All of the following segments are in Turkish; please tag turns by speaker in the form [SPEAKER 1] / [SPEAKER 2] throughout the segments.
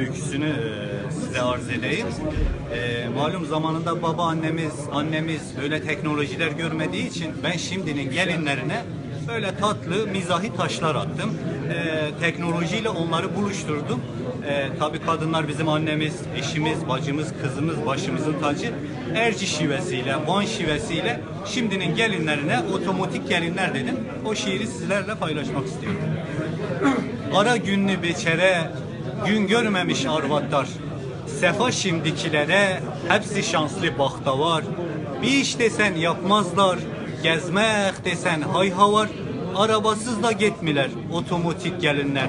[SPEAKER 1] öyküsünü e, size arz edeyim. E, malum zamanında babaannemiz, annemiz böyle teknolojiler görmediği için ben şimdinin gelinlerine böyle tatlı mizahi taşlar attım. E, teknolojiyle onları buluşturdum. E, tabii kadınlar bizim annemiz, eşimiz, bacımız, kızımız, başımızın tacı. Erci şivesiyle, Van şivesiyle şimdinin gelinlerine otomatik gelinler dedim. O şiiri sizlerle paylaşmak istiyorum. Ara günlü beçere, gün görmemiş arvatlar. Sefa şimdikilere, hepsi şanslı bahtavar. Bir iş desen yapmazlar, gezmek desen hayhavar. Arabasız da gitmiler, otomatik gelinler.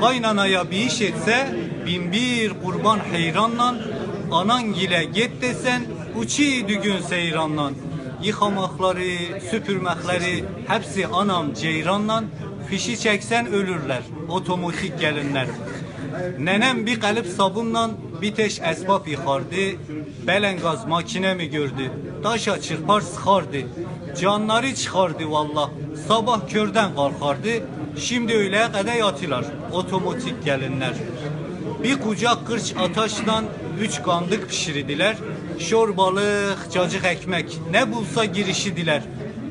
[SPEAKER 1] Kaynanaya bir iş etse, bin bir kurban heyranla, anan gile git desen, uçi dügün seyranla. Yıkamakları, süpürmekleri, hepsi anam ceyranla, fişi çeksen ölürler, otomatik gelinler. Nenem bir kalıp sabunla bir teş esbab yıkardı. Belengaz makine mi gördü? Taşa çırpar sıkardı. Canları çıkardı valla. Sabah körden kalkardı. Şimdi öğleye kadar yatılar. Otomatik gelinler. Bir kucak kırç ataştan üç kandık pişirdiler. Şor balık, cacık ekmek ne bulsa girişidiler.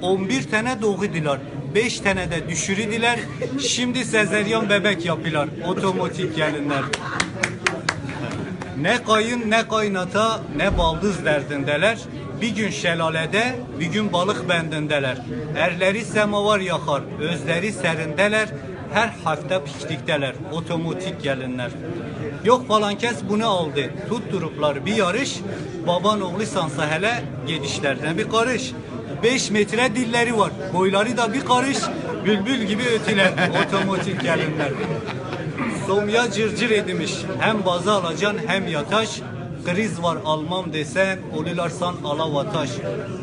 [SPEAKER 1] 11 tane doğudiler. 5 tane de düşürüdiler. Şimdi sezeryan bebek yapılar. Otomatik gelinler. Ne kayın ne kaynata ne baldız derdindeler. Bir gün şelalede bir gün balık bendindeler. Erleri semavar yakar, özleri serindeler. Her hafta piknikteler, otomatik gelinler. Yok falan kes bunu aldı, tutturuplar bir yarış. Baban oğlu sansa hele gedişlerine bir karış. 5 metre dilleri var, boyları da bir karış. Bülbül gibi ötüler, otomatik gelinler. Somya cırcır edmiş. Hem bazı alacan hem yataş. Kriz var almam desen olularsan alavataş.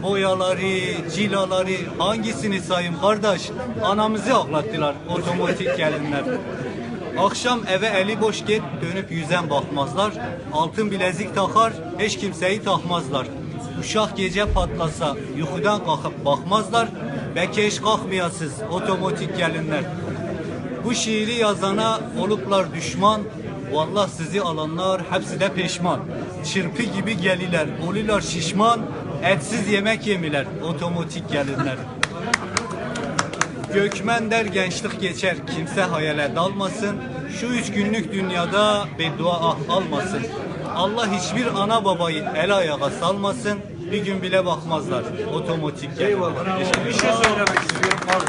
[SPEAKER 1] Boyaları, cilaları hangisini sayayım kardeş? Anamızı ağlattılar otomatik gelinler. Akşam eve eli boş git dönüp yüzen bakmazlar. Altın bilezik takar hiç kimseyi takmazlar. Uşak gece patlasa yuhudan kalkıp bakmazlar. Bekeş kalkmayasız otomatik gelinler. Bu şiiri yazana oluplar düşman. Vallah sizi alanlar hepsi de peşman. Çırpı gibi geliler, olular şişman. Etsiz yemek yemiler, otomatik gelinler. Gökmen der gençlik geçer, kimse hayale dalmasın. Şu üç günlük dünyada beddua ah almasın. Allah hiçbir ana babayı el ayağa salmasın. Bir gün bile bakmazlar. Otomatik gelinler.
[SPEAKER 2] Bir şey söylemek istiyorum pardon.